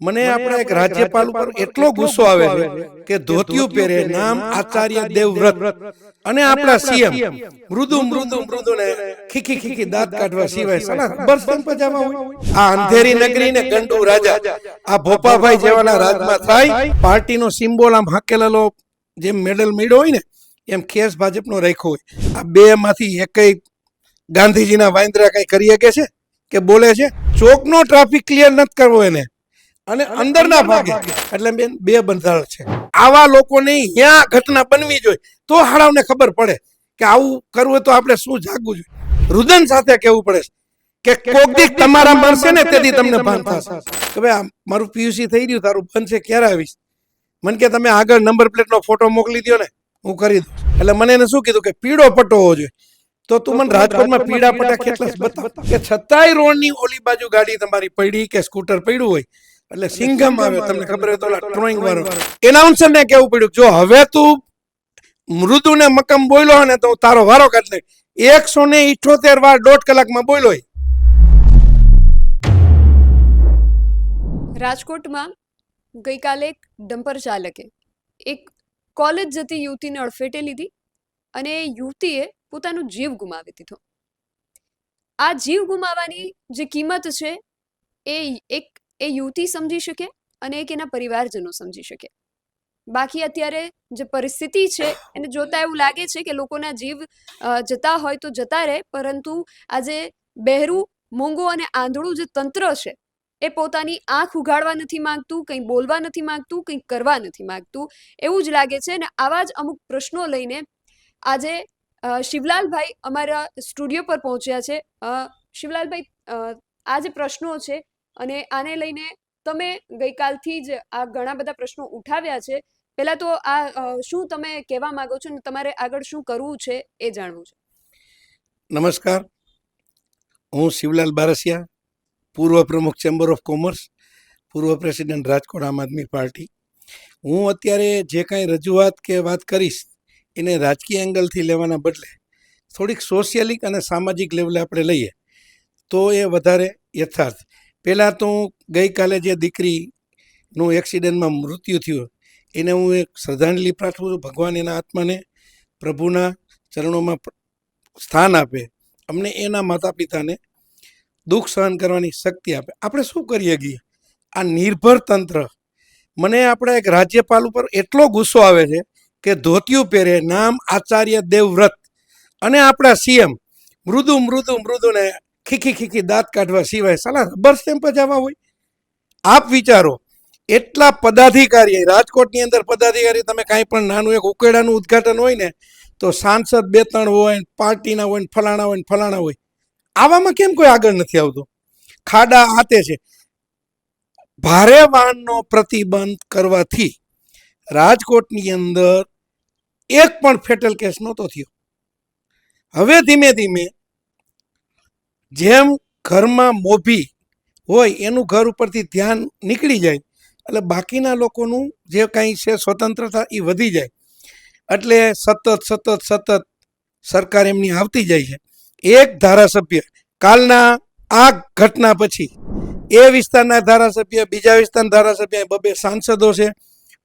મને આપણા એક રાજ્યપાલ ઉપર એટલો ગુસ્સો આવે છે કે ધોતિયું પહેરે નામ આચાર્ય દેવવ્રત. અને આપણા સીએમ મૃદુ મૃદુ મૃદુ ને ખીખી ખીખી દાંત કાઢવા સિવાય સાલા બરસન પજામા હોય. આ અંધેરી નગરી ને ગંડુ રાજા. આ ભોપાભાઈ જેવાના રાજમાં થાય પાર્ટીનો સિમ્બોલ આમ હાકેલેલો જેમ મેડલ મળ્યો હોય ને એમ ખેસ ભાજપનો રાખ્યો હોય. આ બે માંથી એકય ગાંધીજીના વાંદરા કઈ કરી શકે છે? કે બોલે છે? ચોકનો ટ્રાફિક ક્લિયર નથી કરવો એને. અને અંદરના ભાગે. એટલે બેન બે બંધારણ છે. આવા લોકોને ત્યાં ઘટના બનવી જોઈએ. તો હાડાવને ખબર પડે કે આવું કરવું તો આપણે શું જાગવું જોઈએ. રુદન સાથે કહેવું પડે કે કોક દીક તમારા મળશે ને તેથી તમને ભાન થશે. કે ભાઈ મારું પીયુસી થઈ ગયું તારું બનશે ક્યારે આવીશ? મને કે તમે આગળ નંબર પ્લેટનો ફોટો મોકલી દો ને હું કરી દઉં. એટલે મને એને શું કીધું કે પીળો પટ્ટો હોવો જોઈએ. તો તું મને રાજકોટમાં પીળા પટ્ટા કેટલા બતાવ. કે છતાંય રોડની ઓલી બાજુ ગાડી તમારી પડી કે સ્કૂટર પડ્યું હોય એટલે સિંઘમ આવે તમને ખબર હોય તો ડ્રોઈંગ વાળો. એનાઉન્સર ને કેવું પડ્યું? જો હવે તું મૃદુ ને મકમ બોલ્યો ને તો તારો વારો કાઢ લે. એકસો ને ઇઠોતેર વાર દોઢ કલાકમાં બોલ્યો રાજકોટમાં ગઈકાલે એક ડમ્પર ચાલકે. એક કોલેજ જતી યુવતીને અડફેટે લીધી અને એ યુવતીએ પોતાનો જીવ ગુમાવી દીધો. આ જીવ ગુમાવવાની જે કિંમત છે એ એક એ યુવતી સમજી શકે અને એક એના પરિવારજનો સમજી શકે. બાકી અત્યારે જે પરિસ્થિતિ છે, એને જોતા એવું લાગે છે કે લોકોના જીવ જતા હોય તો જતા રહે, પરંતુ આજે બહેરું, મોંઘું અને આંધળું જે તંત્ર છે, એ પોતાની આંખ ઉઘાડવા નથી માંગતું, કંઈ બોલવા નથી માંગતું, કંઈ કરવા નથી માંગતું, એવું જ લાગે છે. અને આવા જ અમુક પ્રશ્નો લઈને આજે શિવલાલભાઈ અમારા સ્ટુડિયો પર પહોંચ્યા છે. શિવલાલભાઈ આ જે પ્રશ્નો છે અને આને લઈને તમે ગઈકાલથી જ આ ઘણા બધા પ્રશ્નો ઉઠાવ્યા છે. પહેલા તો આ શું તમે કહેવા માંગો છો અને તમારે આગળ શું કરવું છે એ જાણવું છે. નમસ્કાર. હું શિવલાલ બારસિયા, પૂર્વ પ્રમુખ ચેમ્બર ઓફ કોમર્સ પૂર્વ પ્રેસિડેન્ટ રાજકોટ આમ આદમી પાર્ટી. હું અત્યારે જે કાંઈ રજૂઆત કે વાત કરીશ, એને રાજકીય એંગલથી લેવાના બદલે થોડીક સોશિયલિક અને સામાજિક લેવલે આપણે લઈએ, તો એ વધારે યથાર્થ. પહેલાં તો ગઈકાલે જે દીકરીનું એક્સિડન્ટમાં મૃત્યુ થયું, એને હું એક શ્રદ્ધાંજલિ પાઠવું છું, ભગવાન એના આત્માને પ્રભુના ચરણોમાં સ્થાન આપે. અમને એના માતા પિતાને દુઃખ સહન કરવાની શક્તિ આપે. આપણે શું કરીએ ગઈએ આ નિર્ભર તંત્ર. મને આપણા એક રાજ્યપાલ ઉપર એટલો ગુસ્સો આવે છે કે ધોતિયું પહેરે, નામ આચાર્ય દેવવ્રત. અને આપણા સીએમ, મૃદુ મૃદુ મૃદુ ને ખીખી ખીખી દાંત કાઢવા સિવાય સાલા રબર સ્ટેમ્પ જ આવા હોય. આપ વિચારો, એટલા પદાધિકારી રાજકોટની અંદર પદાધિકારી, તમે કાંઈ પણ નાનું એક ઉકેડાનું ઉદ્ઘાટન હોય ને, તો સાંસદ બે ત્રણ હોય ને પાર્ટીના હોય ને ફલાણા હોય ને ફલાણા હોય, આવામાં કેમ કોઈ આગળ નથી આવતું? ખાડા આતે છે. ભારે વાહનનો પ્રતિબંધ કરવાથી રાજકોટની અંદર એક પણ ફેટલ કેસ નહોતો થયો. હવે ધીમે ધીમે જેમ ઘરમાં મોભી હોય, એનું ઘર ઉપરથી ધ્યાન નીકળી જાય, એટલે બાકીના લોકોનું જે કાંઈ છે સ્વતંત્રતા એ વધી જાય. એટલે સતત સતત સતત સરકાર એમની આવતી જાય છે. એક ધારાસભ્ય કાલના આ ઘટના પછી એ વિસ્તારના ધારાસભ્ય, બીજા વિસ્તારના ધારાસભ્ય, બબે સાંસદો છે,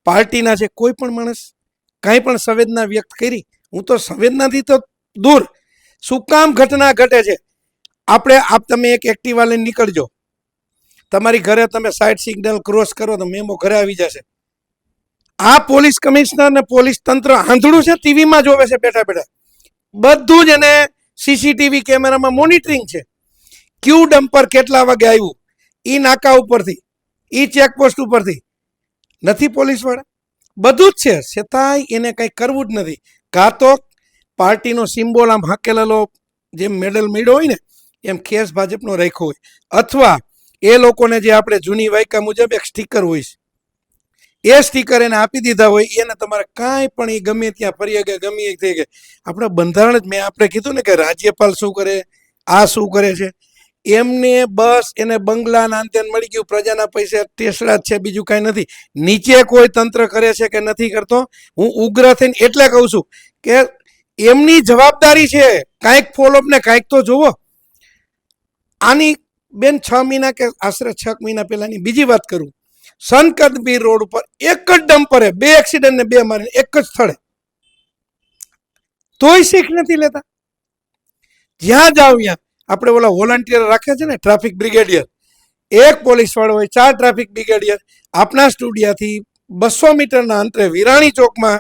પાર્ટીના છે, કોઈ પણ માણસ કાંઈ પણ સંવેદના વ્યક્ત કરી, હું તો સંવેદનાથી તો દૂર. શું કામ ઘટના ઘટે છે? આપણે આપ તમે એક એક્ટિવા લઈને નીકળજો. તમારી ઘરે તમે સાઇડ સિગ્નલ ક્રોસ કરો તો મેમો ઘરે આવી જશે. આ પોલીસ કમિશનર ને પોલીસ તંત્ર આંધળું છે ટીવીમાં જોવે છે બેઠા બેઠા. બધું જ એને સીસીટીવી કેમેરામાં મોનિટરિંગ છે. ક્યુ ડમ્પર કેટલા વાગે આવ્યું? ઈ નાકા ઉપરથી, ઈ ચેકપોસ્ટ ઉપરથી. નથી પોલીસવાળા બધું જ છે. છતાંય એને કંઈ કરવું જ નથી. કાં તો પાર્ટીનો સિમ્બોલ આમ હાકેલેલો જેમ મેડલ મેળ્યો હોય ને એમ ખેસ ભાજપનો રાખ્યો હોય. અથવા એ લોકોને જે આપણે જૂની વાયકા મુજબ એક સ્ટીકર હોય છે. એ સ્ટીકર એને આપી દીધા હોય, એને તમારે કાંઈ પણ એ ગમે ત્યાં ફરી કે ગમે એ થઈ ગયા આપણા બંધારણ જ મેં આપણે કીધું ને કે રાજ્યપાલ શું કરે, આ શું કરે છે? એમને બસ એને બંગલા નાંતેન મળી ગયું, પ્રજાના પૈસા, ટેસડા છે, બીજું કાંઈ નથી. નીચે કોઈ તંત્ર કરે છે કે નથી કરતો? હું ઉગ્ર થઈને એટલે કહું છું કે એમની જવાબદારી છે. કાંઈક ફોલોઅપ ને કાંઈક તો જુઓ આની બેન છ મહિના કે આશરે છ મહિના પહેલાની બીજી વાત કરું. સનકદબીર રોડ ઉપર એક જ ડમ્પરે બે એક્સિડન્ટ ને બે મારીને એક જ સ્થળે. તોય શીખ નથી લેતા. જ્યાં જાવ ત્યાં. આપણે ઓલા વોલન્ટિયર રાખે છે ને ટ્રાફિક બ્રિગેડિયર એક પોલીસ વાળો હોય, ચાર ટ્રાફિક બ્રિગેડિયર આપના સ્ટુડિયાથી બસો મીટરના અંતરે વિરાણી ચોકમાં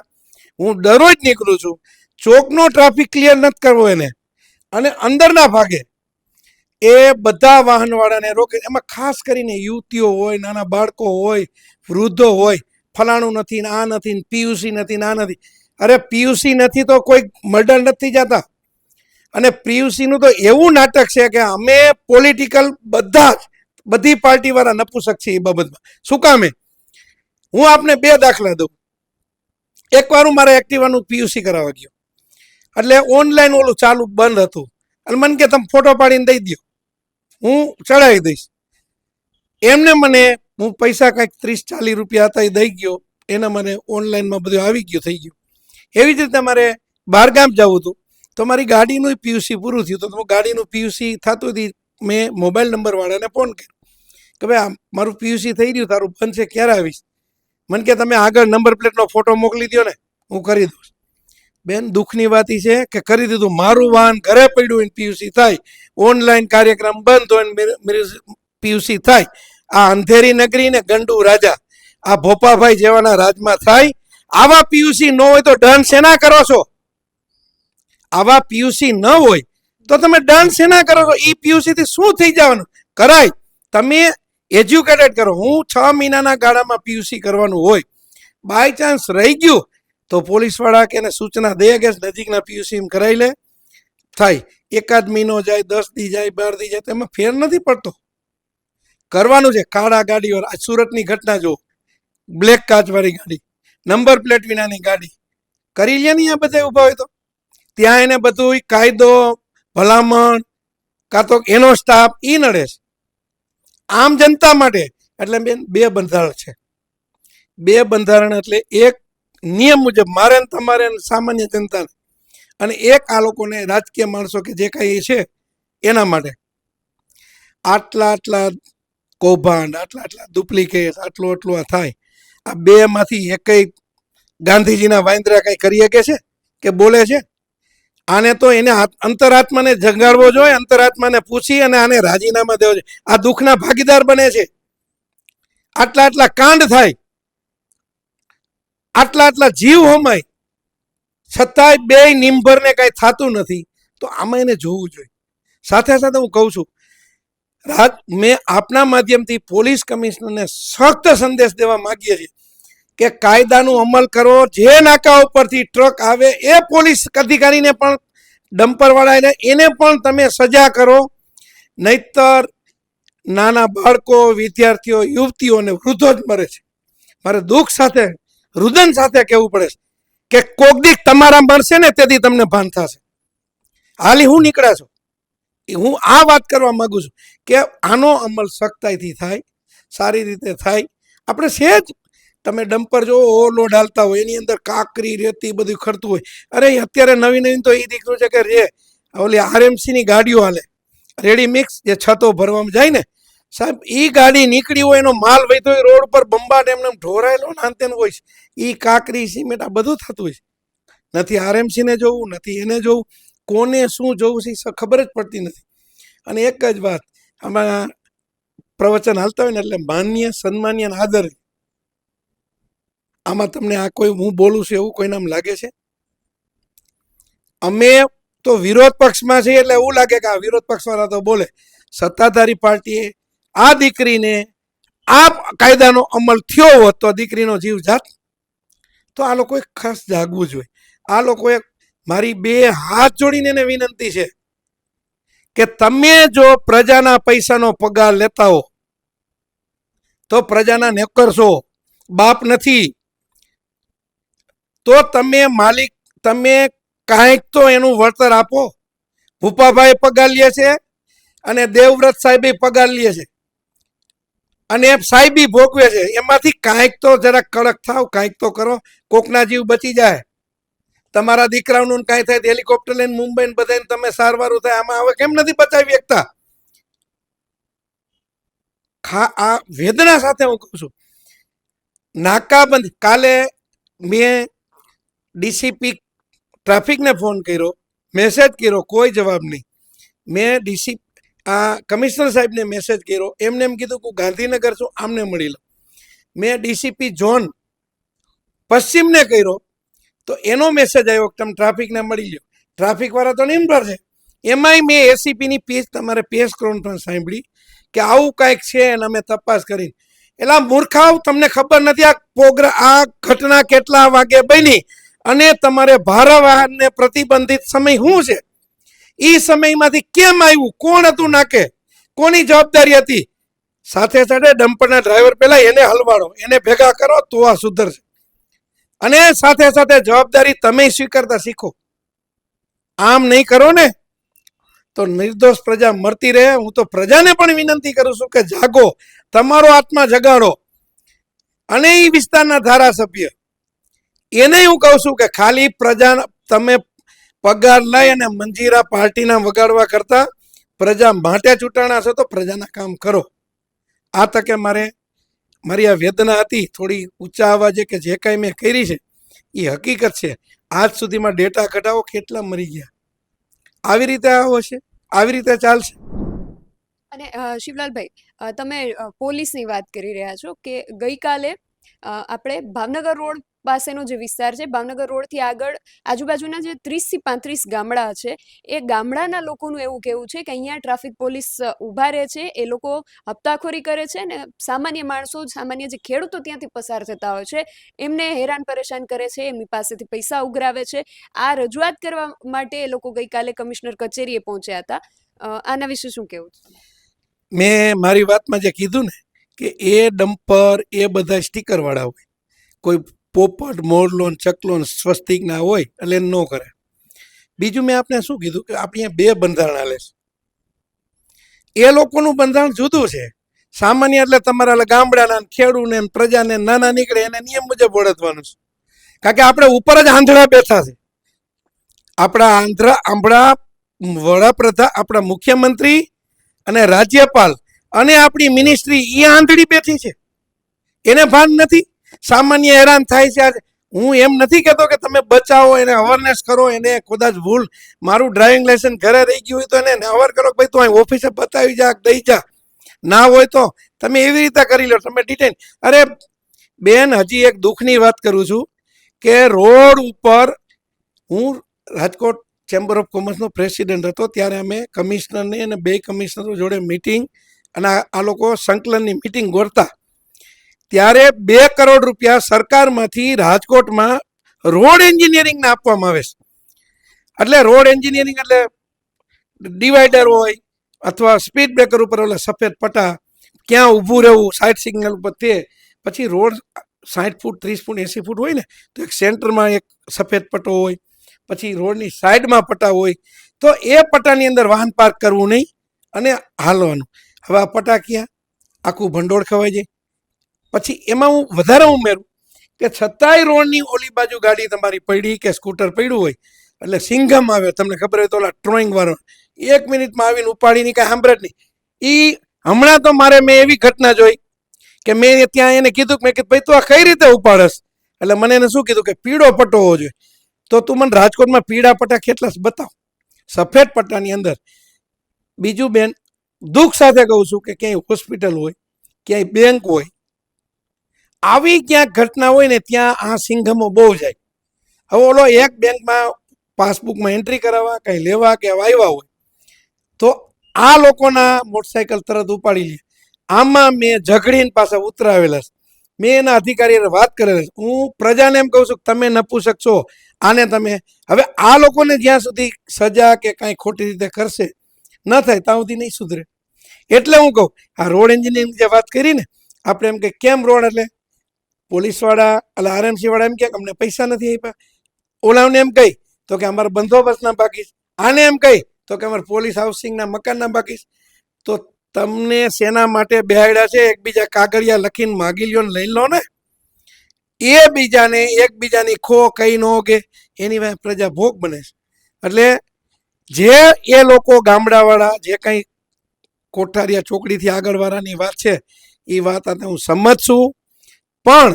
હું દરરોજ નીકળું છું. ચોકનો ટ્રાફિક ક્લિયર નથી કરવો એને. અને અંદરના ભાગે એ બધા વાહનવાળાને રોકે એમાં ખાસ કરીને યુવતીઓ હોય, નાના બાળકો હોય, વૃદ્ધો હોય, ફલાણું નથી ને આ નથી ને પીયુસી નથી ને આ નથી. અરે પીયુસી નથી તો કોઈ મર્ડર નથી જતા. અને પીયુસીનું તો એવું નાટક છે કે અમે પોલિટિકલ બધા જ, બધી પાર્ટીવાળા નપુસક છે એ બાબતમાં. શું કામે હું આપને બે દાખલા દઉં. એકવાર હું મારા એક્ટિવાનું પીયુસી કરાવવા ગયો. એટલે ઓનલાઈન ઓલું ચાલુ બંધ હતું. અને મને કે, તમે ફોટો પાડીને દઈ દો હું ચડાવી દઈશ. એમને મને, હું પૈસા કંઈક ત્રીસ ચાલીસ રૂપિયા હતા એ દઈ ગયો. એને મને ઓનલાઈનમાં બધું આવી ગયું, થઈ ગયું. એવી જ રીતે મારે બહારગામ જવું હતું. તો મારી ગાડીનું પીયુસી પૂરું થયું તો ગાડીનું પીયુસી થતું હતી મેં મોબાઈલ નંબરવાળાને ફોન કર્યો. કે ભાઈ મારું પીયુસી થઈ ગયું, તારું બનશે ક્યારે આવીશ? મને કે, તમે આગળ નંબર પ્લેટનો ફોટો મોકલી દો ને હું કરી દઉં. બેન, દુઃખની વાત છે કે કરી દીધું. મારું વાહન ઘરે પડ્યું હોય પીયુસી થાય. ઓનલાઈન કાર્યક્રમ બંધ હોય પીયુસી થાય. આ અંધેરી નગરી ને ગંડુ રાજા. આ ભોપાભાઈ જેવાના રાજમાં થાય. આવા પીયુસી ન હોય તો ડન શેના કરો છો? આવા પીયુસી ન હોય તો તમે ડન શેના કરો છો? એ પીયુસી થી શું થઈ જવાનું? કરાય. તમે એજ્યુકેટેડ કરો. હું છ મહિનાના ગાળામાં પીયુસી કરવાનું હોય. બાય ચાન્સ રહી ગયું. તો પોલીસવાળા કે એને સૂચના દે કે નજીકના પીયુસી કરાવી લે. થાય. એકાદ મહિનો જાય, દસ દી જાય, બાર દી જાય તેમાં ફેર નથી પડતો. કરવાનું છે. કાળા ગાડીઓ. આ સુરતની ઘટના જો બ્લેક કાચવાળી ગાડી. નંબર પ્લેટ વિનાની ગાડી. કરી લે નહીં આ બધા ઊભા હોય તો. ત્યાં એને બધું કાયદો, ભલામણ, કાં તો એનો સ્ટાફ એ નડે છે. આમ જનતા માટે. એટલે બેન, બે બંધારણ છે. બે બંધારણ એટલે એક નિયમ મુજબ મારે ને તમારે સામાન્ય જનતાને અને એક આ લોકોને રાજકીય માણસો કે જે કાંઈ છે, એના માટે. આટલા આટલા કૌભાંડ, આટલા આટલા ડુપ્લિકેટ, આટલું આટલું આ થાય. આ બેમાંથી એકય ગાંધીજીના વાંદરા કંઈ કરી શકે છે કે બોલે છે? આને તો એને અંતરાત્માને જગાડવો જોઈએ, અંતરાત્માને પૂછી અને આને રાજીનામા દેવો જોઈએ. આ દુઃખના ભાગીદાર બને છે. આટલા આટલા કાંડ થાય. આટલા આટલા જીવ હમાય. છતાંય બે નિંભરને કાંઈ થતું નથી. તો આમાં એને જોવું જોઈએ. સાથે સાથે હું કહું છું, રાજ, મેં આપના માધ્યમથી પોલીસ કમિશનરને સખ્ત સંદેશ દેવા માગીએ છીએ કે કાયદાનું અમલ કરો. જે નાકા ઉપરથી ટ્રક આવે એ પોલીસ અધિકારીને પણ, ડમ્પરવાળાને એને પણ તમે સજા કરો. નહીતર નાના બાળકો, વિદ્યાર્થીઓ યુવતીઓને વૃદ્ધો જ મરે છે. મારે દુઃખ સાથે રુદન સાથે કહેવું પડે છે કે કોક દીક તમારા મળશે ને તેથી તમને ભાન થશે. હાલી હું નીકળ્યા છું. હું આ વાત કરવા માગું છું કે આનો અમલ સખ્તાઈથી થાય, સારી રીતે થાય. આપણે સહેજ તમે ડમ્પર જો ઓવરલોડ હાલતા હોય, એની અંદર કાકરી, રેતી બધું ખરતું હોય. અરે અત્યારે નવી નવીન તો એ દીકરું છે કે રે ઓલી આરએમસીની ગાડીઓ હાલે. રેડી મિક્સ જે છતો ભરવામાં જાય ને સાહેબ એ ગાડી નીકળી હોય એનો માલ વહેતો હોય, રોડ પર બંબાટ એમને એમ ઢોરાયેલો ને આંતે હોય એ કાકરી, સિમેન્ટ, આ બધું થતું હોય નથી આરએમસી ને જોવું, નથી એને જોવું, કોને શું જોવું છે એ ખબર જ પડતી નથી. અને એક જ વાત, આમાં પ્રવચન હાલતા હોય ને એટલે માન્ય, સન્માન્ય અને આદર આમાં તમને આ કોઈ, હું બોલું છું એવું કોઈને આમ લાગે છે? અમે તો વિરોધ પક્ષમાં છીએ એટલે એવું લાગે કે આ વિરોધ પક્ષવાળા તો બોલે. સત્તાધારી પાર્ટીએ આ દીકરીને આ કાયદાનો અમલ થયો હોત તો દીકરીનો જીવ જાત. તો આ લોકોએ ખાસ જાગવું જોઈએ. આ લોકોએ મારી બે હાથ જોડીને એને વિનંતી છે કે તમે જો પ્રજાના પૈસાનો પગાર લેતા હો, તો પ્રજાના નેકર બાપ નથી, તો તમે માલિક, તમે કાંઈક તો એનું વળતર આપો. ભૂપાભાઈ પગાર લે છે અને દેવવ્રત સાહેબે પગાર લે છે. અને સાહેબી ભોગવે છે. એમાંથી કાંઈક તો જરા કડક થાવ, કાંઈક તો કરો. કોકના જીવ બચી જાય. તમારા દીકરાઓનું કાંઈ થાય હેલિકોપ્ટર લઈને મુંબઈ ને બધાને તમે સારવારું થાય. આમાં હવે કેમ નથી બચાવી શકતા ખા આ વેદના સાથે હું કહું છું. નાકાબંધી કાલે મેં ડીસીપી ટ્રાફિકને ફોન કર્યો, મેસેજ કર્યો, કોઈ જવાબ નહીં. મેં ડીસી આ કમિશનર સાહેબને મેસેજ કર્યો. એમને એમ કીધું કે ગાંધીનગર છું, આમને મળી લઉં. મેં ડીસીપી ઝોન પશ્ચિમને કર્યો. તો એનો મેસેજ આવ્યો કે તમે ટ્રાફિકને મળી લો ટ્રાફિકવાળા તો નિર્ભર છે. એમાંય મેં એસીપીની પીસ તમારે પ્રેસ કોન્ફરન્સ સાંભળી કે આવું કાંઈક છે અને અમે તપાસ કરી એટલા મૂર્ખાવ તમને ખબર નથી આ પ્રોગ્રામ આ ઘટના કેટલા વાગે બની? અને તમારે ભારે પ્રતિબંધિત સમય શું છે? એ સમયમાંથી કેમ આવ્યું? કોણ હતું નાકે? કોની જવાબદારી હતી? સાથે સાથે ડમ્પરના ડ્રાઈવર પહેલા એને હલવાડો. એને ભેગા કરો, તો આ સુધરશે. અને સાથે સાથે જવાબદારી તમે સ્વીકારતા શીખો. આમ નહીં કરો ને, તો નિર્દોષ પ્રજા મરતી રહે. હું તો પ્રજાને પણ વિનંતી કરું છું કે જાગો, તમારો આત્મા જગાડો. અને એ વિસ્તારના ધારાસભ્ય, એને હું કહું છું કે ખાલી પ્રજા, તમે પગાર લઈ અને મંજીરા પાર્ટીના વગાડવા કરતા પ્રજા માટે ચૂંટાણા છો તો પ્રજાના કામ કરો. આ તકે મારે, મારી આ વેદના હતી, થોડી ઊંચા અવાજે કે જે કાંઈ મેં કરી છે, એ હકીકત છે. આજ સુધીમાં ડેટા કઢાવો કેટલા મરી ગયા. આવી રીતે આવો છે આવી રીતે ચાલશે. અને શિવલાલભાઈ તમે પોલીસની વાત કરી રહ્યા છો કે ગઈકાલે આપણે ભાવનગર રોડ પાસેનો જે વિસ્તાર છે, ભાવનગર રોડથી આગળ આજુબાજુના જે ત્રીસથી પાંત્રીસ ગામડા છે, એ ગામડાના લોકોનું એવું કહેવું છે કે અહીંયા ટ્રાફિક પોલીસ ઊભા રહે છે, એ લોકો હપ્તાખોરી કરે છે ને સામાન્ય માણસો, સામાન્ય જે ખેડૂતો ત્યાંથી પસાર થતા હોય છે, એમને હેરાન પરેશાન કરે છે, એમની પાસેથી પૈસા ઉઘરાવે છે. આ રજૂઆત કરવા માટે એ લોકો ગઈકાલે કમિશનર કચેરીએ પહોંચ્યા હતા. આના વિશે શું કહેવું છે? મેં મારી વાતમાં જે કીધું ને કે એ ડમ્પર, એ બધા સ્ટીકરવાળા હોય, કોઈ પોપટ, મોરલો ચકલોન સ્વસ્તિક ના હોય એટલે ન કરે. બીજું મેં આપને શું કીધું કે આપણે બે બંધારણ આલે છે. એ લોકોનું બંધારણ જુદું છે. સામાન્ય એટલે તમારા ગામડાના ખેડૂને પ્રજાને નાના નીકળે એને નિયમ મુજબ ઓળખવાનું છે. કારણ કે આપણે ઉપર જ આંધળા બેઠા છે. આપણા આંધ્ર આંબળા વડાપ્રધાન, આપણા મુખ્યમંત્રી અને રાજ્યપાલ અને આપણી મિનિસ્ટ્રી એ આંધળી બેઠી છે. એને ભાન નથી. સામાન્ય હેરાન થાય છે. આજે હું એમ નથી કહેતો કે તમે બચાવો, એને અવેરનેસ કરો, એને કદાચ ભૂલ, મારું ડ્રાઇવિંગ લાયસન્સ ઘરે રહી ગયું હોય તો એને અવર કરો ભાઈ તું અહીં ઓફિસે બતાવી જા, દઈ જા. ના હોય તો તમે એવી રીતે કરી લો, તમે ડિટેન અરે બેન, હજી એક દુઃખની વાત કરું છું કે રોડ ઉપર હું રાજકોટ ચેમ્બર ઓફ કોમર્સનો પ્રેસિડેન્ટ હતો, ત્યારે અમે કમિશનરની અને બે કમિશનરો જોડે મિટિંગ અને આ લોકો સંકલનની મિટિંગ ગોળતા ત્યારે બે કરોડ રૂપિયા સરકારમાંથી રાજકોટમાં રોડ એન્જિનિયરિંગને આપવામાં આવે છે. એટલે રોડ એન્જિનિયરિંગ એટલે ડિવાઈડર હોય અથવા સ્પીડ બ્રેકર ઉપર ઓલા સફેદ પટ્ટા ક્યાં ઊભું રહેવું સાઈડ સિગ્નલ ઉપર તે. પછી રોડ સાઠ ફૂટ, ત્રીસ ફૂટ, એંસી ફૂટ હોય ને, તો એક સેન્ટરમાં એક સફેદ પટ્ટો હોય, પછી રોડની સાઈડમાં પટ્ટા હોય. તો એ પટ્ટાની અંદર વાહન પાર્ક કરવું નહીં અને હાલવાનું. હવે આ પટ્ટા ક્યાં? આખું ભંડોળ ખવાઈ જાય. પછી એમાં હું વધારે ઉમેરું કે છતાંય રોડની ઓલી બાજુ ગાડી તમારી પડી કે સ્કૂટર પડ્યું હોય, એટલે સિંઘમ આવે, તમને ખબર હોય તો ઓલા ડ્રોઈંગ વાળો. એક મિનિટમાં આવીને ઉપાડીને કાંઈ સાંભળે નહીં. એ હમણાં તો મારે મેં એવી ઘટના જોઈ કે મેં ત્યાં એને કીધું મેં કીધું, ભાઈ, તું આ કઈ રીતે ઉપાડસ? એટલે મને એને શું કીધું કે, પીળો પટ્ટો હોવો જોઈએ. તો તું મને રાજકોટમાં પીળા પટ્ટા કેટલા બતાવ. સફેદ પટ્ટાની અંદર. બીજું બેન, દુઃખ સાથે કહું છું કે ક્યાંય હોસ્પિટલ હોય, ક્યાંય બેંક હોય આવી ક્યાંક ઘટના હોય ને ત્યાં આ સિંઘમો બહુ જાય. હવે ઓલો એક બેંકમાં પાસબુકમાં એન્ટ્રી કરાવવા, કંઈ લેવા કે આવ્યા હોય, તો આ લોકોના મોટરસાયકલ તરત ઉપાડી લે. આમાં મેં ઝઘડીને પાછા ઉતરાવેલા છે. મેં એના અધિકારીને વાત કરેલી હું પ્રજાને એમ કહું છું કે તમે નપુસક છો, આને તમે. હવે આ લોકોને જ્યાં સુધી સજા કે કાંઈ ખોટી રીતે કરશે, ન થાય, ત્યાં સુધી નહીં સુધરે. એટલે હું કહું, આ રોડ એન્જિનિયરિંગ જે વાત કરી ને, આપણે એમ કે કેમ રોડ એટલે પોલીસવાળા એટલે આરએમસી વાળા એમ કે અમને પૈસા નથી આપ્યા. ઓલાને એમ કહી, તો કે અમારા બંદોબસ્તના બાકી આને એમ કહી, તો કે અમારા પોલીસ હાઉસિંગના મકાનના બાકી તો તમને સેના માટે બેહાડ્યા છે? એકબીજા કાગળિયા લખીને માગી લ્યો લઈ લો ને. એ બીજાને એકબીજાની ખો કઈ ન કે એની વાંહે પ્રજા ભોગ બને છે. એટલે જે એ લોકો ગામડાવાળા, જે કંઈ કોઠારિયા ચોકડીથી આગળવાળાની વાત છે, એ વાત આને હું સંમત છું. પણ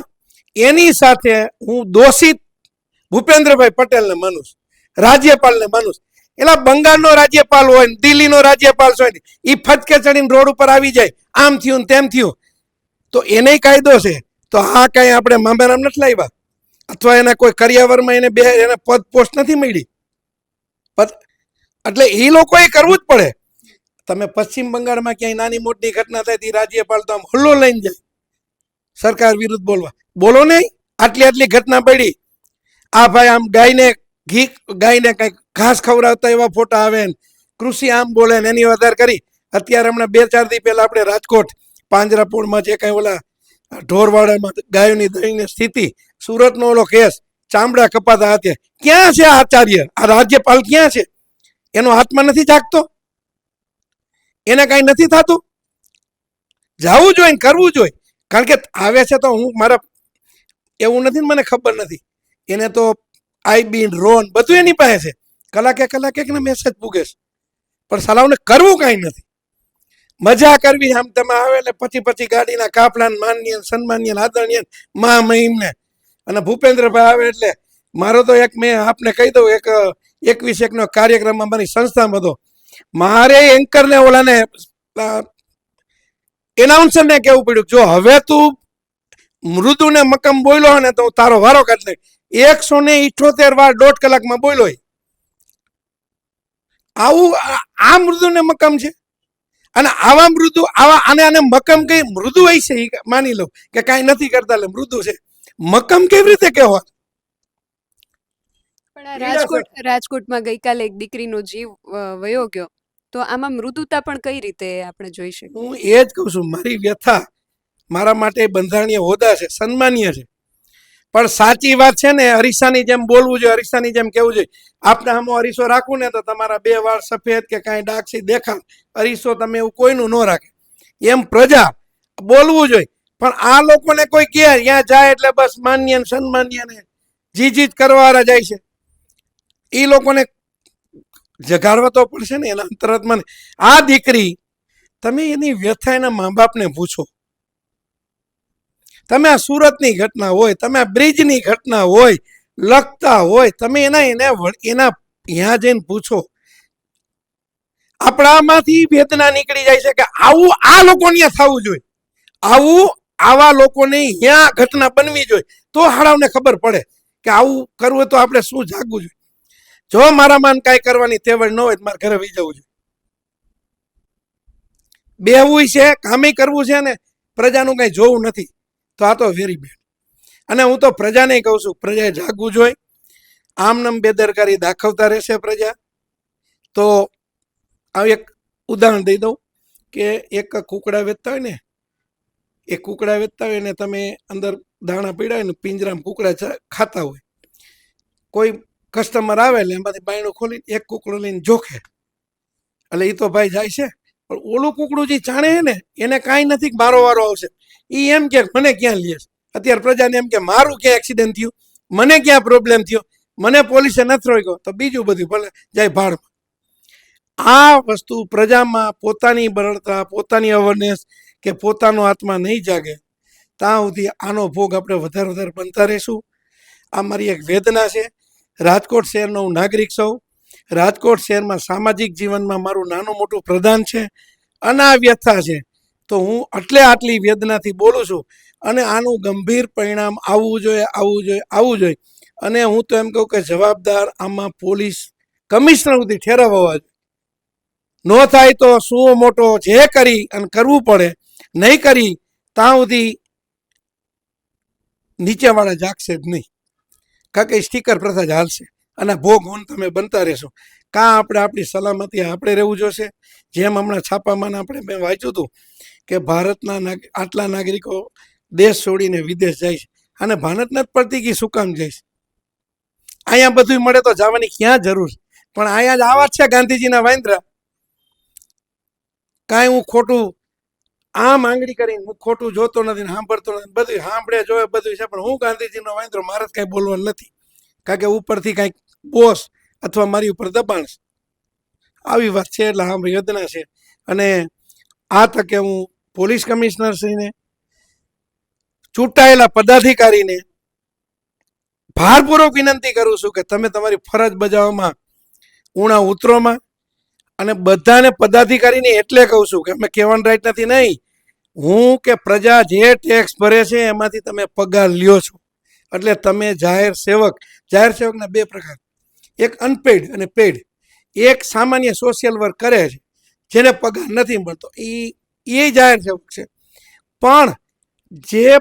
એની સાથે હું દોષિત ભૂપેન્દ્રભાઈ પટેલને માનું છું, રાજ્યપાલને માનું છું. એટલે બંગાળનો રાજ્યપાલ હોય ને દિલ્હીનો રાજ્યપાલ હોય ને એ ફટકે ચડીને રોડ ઉપર આવી જાય, આમ થયું તેમ થયું. તો એને કાયદો છે, તો આ કાંઈ આપણે મામેરામ નથી લાવ્યા? અથવા એના કોઈ કરિયાવરમાં એને બે, એને પદ પોસ્ટ નથી મળી? એટલે એ લોકોએ કરવું જ પડે. તમે પશ્ચિમ બંગાળમાં ક્યાંય નાની મોટી ઘટના થાય તે રાજ્યપાલ તો આમ હલ્લો લઈને જાય. સરકાર વિરુદ્ધ બોલવા. બોલો નહીં. આટલી આટલી ઘટના પડી. આ ભાઈ આમ ગાયને ઘી, ગાયને કંઈક ઘાસ ખવડાવતા એવા ફોટા આવે ને. કૃષિ આમ બોલે ને એની વધારે કરી. અત્યારે હમણાં બે ચાર દી પહેલા આપણે રાજકોટ પાંજરાપુરમાં જે કાંઈ ઓલા ઢોરવાડામાં ગાયોની દહીંની સ્થિતિ, સુરતનો ઓલો કેસ, ચામડા કપાતા હાથે. ક્યાં છે આચાર્ય? આ રાજ્યપાલ ક્યાં છે? એનો હાથમાં નથી જાગતો? એને કાંઈ નથી થતું? જવું જોઈએ કરવું જોઈએ. કારણ કે આવે છે તો હું મારા એવું નથી મને ખબર નથી. એને તો આઈ બીન રોન બધું એની પાસે છે. કલાકે કલાકે ને મેસેજ પૂગે છે. પણ સલાવને કરવું કાંઈ નથી. મજા કરવી આમ તમે આવે એટલે પછી પછી ગાડીના કાફલા માનનીય સન્માનીય આદરણીય મા મહિમને. અને ભૂપેન્દ્રભાઈ આવે એટલે મારો તો એક મેં આપને કહી દઉં, એક, એકવીસ એકનો કાર્યક્રમ અમારી સંસ્થામાં હતો. મારે એન્કરને ઓલાને એનાઉન્સરને કેવું પડ્યું જો હવે તું મૃદુને મક્કમ બોલ્યો ને તો તારો વારો કાઢ લે એકસો ને ઇઠોતેર વાર દોઢ કલાકમાં બોલ્યો આવું આ- મૃદુને મક્કમ છે? અને આવા મૃદુ આવા આને આને મક્કમ કઈ મૃદુ હોય છે માની લો કે કાંઈ નથી કરતા એટલે મૃદુ છે. મક્કમ કેવી રીતે કહેવાય? રાજકોટ રાજકોટમાં ગઈકાલે એક દીકરીનો જીવ વયો ગયો. તો આમાં મૃદુતા પણ કઈ રીતે આપણે જોઈ શકીએ? હું એ જ કહું છું, મારી વ્યથા મારા માટે બંધારણીય હોદ્દા છે, સન્માનીય છે. પણ સાચી વાત છે ને, અરીસાની જેમ બોલવું જોઈએ, અરીસાની જેમ કેવું જોઈએ. આપણે આમાં અરીસો રાખવું ને તો તમારા બે વાળ સફેદ કે કાંઈ ડાકસી દેખાવ અરીસો તમે એવું કોઈનું ન રાખે. એમ પ્રજા બોલવું જોઈએ. પણ આ લોકોને કોઈ કહે ત્યાં જાય એટલે બસ માન્ય સન્માન્ય ને જીજીત કરવા જાય છે. એ લોકોને જગાડવા તો પડશે ને, એના અંતરાત્માને. આ દીકરી, તમે એની વ્યથા એના મા બાપને પૂછો. તમે આ સુરતની ઘટના હોય, તમે આ બ્રિજની ઘટના હોય, લખતા હોય, તમે એના, એને એના ત્યાં જઈને પૂછો. આપણામાંથી વેદના નીકળી જાય છે કે આવું આ લોકોને થવું જોઈએ. આવું આવા લોકોને ત્યાં ઘટના બનવી જોઈએ. તો હાડાવને ખબર પડે કે આવું કરવું તો આપણે શું જાગવું જોઈએ? જો મારા માન કાંઈ કરવાની તેવડ ન હોય તો મારે ઘરે વહી જવું જોઈએ બેવું છે, કામે કરવું છે ને, પ્રજાનું કંઈ જોવું નથી. તો આ તો વેરી બેડ અને હું તો પ્રજાને કહું છું, પ્રજાએ જાગવું જોઈએ આમ નામ બેદરકારી દાખવતા રહેશે પ્રજા. તો આ એક ઉદાહરણ દઈ દઉં કે એક કુકડા વેચતા હોય ને, એ કુકડા વેચતા હોય ને તમે અંદર દાણા પીડા હોય ને, પિંજરામાં કુકડા ખાતા હોય. કોઈ કસ્ટમર આવે એટલે એમાંથી બાયણું ખોલીને એક કુકડું લઈને જોખે. એટલે એ તો ભાઈ જાય છે. પણ ઓલું કુકડું જે જાણે ને, એને કાંઈ નથી મારો વારો આવશે. એ એમ કે મને ક્યાં લે અત્યારે પ્રજાને એમ કે મારું ક્યાં એક્સિડન્ટ થયું? મને ક્યાં પ્રોબ્લેમ થયો? મને પોલીસે નથી રોક્યો. તો બીજું બધું ભલે જાય ભાડમાં. આ વસ્તુ પ્રજામાં પોતાની બરડતા, પોતાની અવેરનેસ કે પોતાનો આત્મા નહીં જાગે, ત્યાં સુધી આનો ભોગ આપણે વધારે વધારે બનતા રહીશું. આ મારી એક વેદના છે. રાજકોટ શહેરનો હું નાગરિક છું. રાજકોટ શહેરમાં સામાજિક જીવનમાં મારું નાનું મોટું પ્રધાન છે. અને આ વ્યથા છે. તો હું એટલે આટલી વેદનાથી બોલું છું. અને આનું ગંભીર પરિણામ આવવું જોઈએ આવવું જોઈએ આવવું જોઈએ. અને હું તો એમ કહું કે જવાબદાર આમાં પોલીસ કમિશનર સુધી ઠેરવવા ન થાય તો શું મોટો જે કરી અને કરવું પડે. નહીં કરી ત્યાં સુધી નીચેવાળા જાગશે જ નહીં. કારણ કે સ્ટીકર પ્રથા જ હાલશે. અને ભોગ હું તમે બનતા રહેશો. કાં આપણે આપણી સલામતી આપણે રહેવું જોશે? જેમ હમણાં છાપામાં આપણે મેં વાંચ્યું હતું કે ભારતના આટલા નાગરિકો દેશ છોડીને વિદેશ જાય છે. અને ભારતને જ પડતી કે શું કામ જઈશ અહીંયા બધું મળે તો જવાની ક્યાં જરૂર? પણ અહીંયા જ આવા છે ગાંધીજીના વાંદરા. કાંઈ હું ખોટું આમ માંગણી કરીને હું ખોટું જોતો નથી સાંભળતો નથી. બધું સાંભળે જોવે બધું છે, પણ હું ગાંધીજીનો વાંધો મારે જ કાંઈ બોલવાનું નથી. કારણ કે ઉપરથી કાંઈક બોસ અથવા મારી ઉપર દબાણ છે. આવી વાત છે એટલે આમ યોજના છે. અને આ તકે હું પોલીસ કમિશનર શ્રીને, ચૂંટાયેલા પદાધિકારીને ભારપૂર્વક વિનંતી કરું છું કે તમે તમારી ફરજ બજાવવામાં, ઉણા ઉતરોમાં અને બધાને પદાધિકારીને એટલે કહું છું કે અમે કહેવાનું રાઈટ નથી, નહીં. હું કે પ્રજા જે ટેક્સ ભરે છે એમાંથી તમે પગાર લ્યો છો. એટલે તમે જાહેર સેવક, જાહેર સેવકના બે પ્રકાર. એક અનપેડ અને પેડ એક સામાન્ય સોશિયલ વર્ક કરે છે, જેને પગાર નથી મળતો. એ એ જાહેર સેવક છે. પણ જે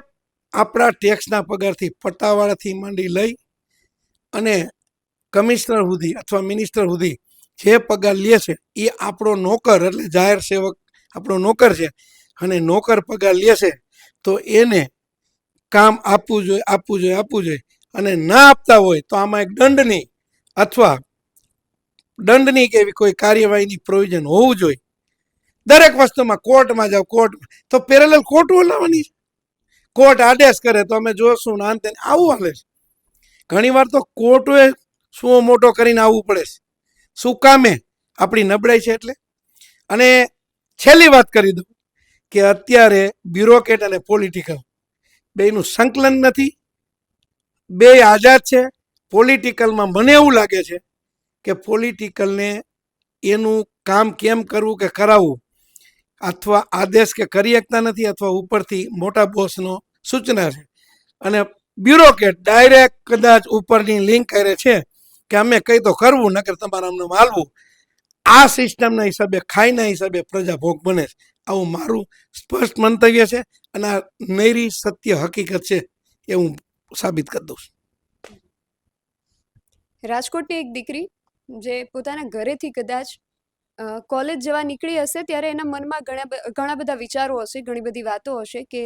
આપણા ટેક્સના પગારથી પટ્ટાવાળાથી માંડી લઈ અને કમિશનર સુધી અથવા મિનિસ્ટર સુધી જે પગાર લે છે, એ આપણો નોકર એટલે જાહેર સેવક આપણો નોકર છે. અને નોકર પગાર લે છે, તો એને કામ આપવું જોઈએ આપવું જોઈએ આપવું જોઈએ. અને ના આપતા હોય તો આમાં એક દંડની અથવા દંડની કે એવી કોઈ કાર્યવાહીની પ્રોવિઝન હોવું જોઈએ. દરેક વસ્તુમાં કોર્ટમાં જાઓ, કોર્ટમાં. તો પેરેલલ કોર્ટ બોલાવવાની છે. કોર્ટ આદેશ કરે તો અમે જોશું ને આવું હાલે છે. ઘણીવાર તો કોર્ટોએ શું મોટો કરીને આવવું પડે છે. શું કામે? આપણી નબળાઈ છે એટલે? અને છેલ્લી વાત કરી દઉં કે અત્યારે બ્યુરોક્રેટ અને પોલિટિકલ બેયનું સંકલન નથી. બે આઝાદ છે. પોલિટિકલમાં મને એવું લાગે છે કે પોલિટિકલને એનું કામ કેમ કરવું કે કરાવવું? અથવા આદેશ કે કરી શકતા નથી અથવા ઉપરથી મોટા બોસનો સૂચના છે. અને બ્યુરોક્રેટ ડાયરેક્ટ કદાચ ઉપરની લિંક કરે છે. કે અમે કંઈ તો કરવું, નકર તમારે અમને માલવું. આ સિસ્ટમના હિસાબે, ખાઈના હિસાબે પ્રજા ભોગ બને છે. આવું મારું સ્પષ્ટ મંતવ્ય છે અને આ નૈરી સત્ય હકીકત છે એ હું સાબિત કરી દઉં છું. રાજકોટની એક દીકરી, જે પોતાના ઘરેથી કદાચ કોલેજ જવા નીકળી હશે ત્યારે એના મનમાં ઘણા ઘણા બધા વિચારો હશે, ઘણી બધી વાતો હશે કે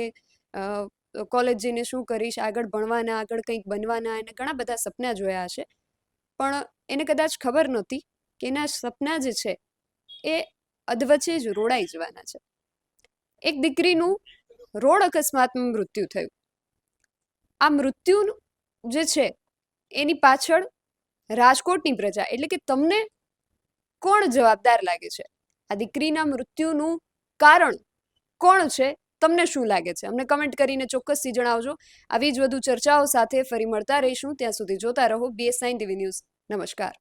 કોલેજ જઈને શું કરીશ, આગળ ભણવાના, આગળ કંઈક બનવાના, એને ઘણા બધા સપના જોયા હશે. પણ એને કદાચ ખબર નહોતી કે એના સપના જે છે એ અધવચ્ચે જ રોડાઈ જવાના છે. એક દીકરીનું રોડ અકસ્માતમાં મૃત્યુ થયું. આ મૃત્યુ જે છે એની પાછળ રાજકોટની પ્રજા એટલે કે તમને કોણ જવાબદાર લાગે છે? આ દીકરીના મૃત્યુનું કારણ કોણ છે? તમને શું લાગે છે? અમને કમેન્ટ કરીને ચોક્કસથી જણાવજો. આવી જ વધુ ચર્ચાઓ સાથે ફરી મળતા રહીશું. ત્યાં સુધી જોતા રહો બીએસઆઈ ટીવી ન્યૂઝ નમસ્કાર.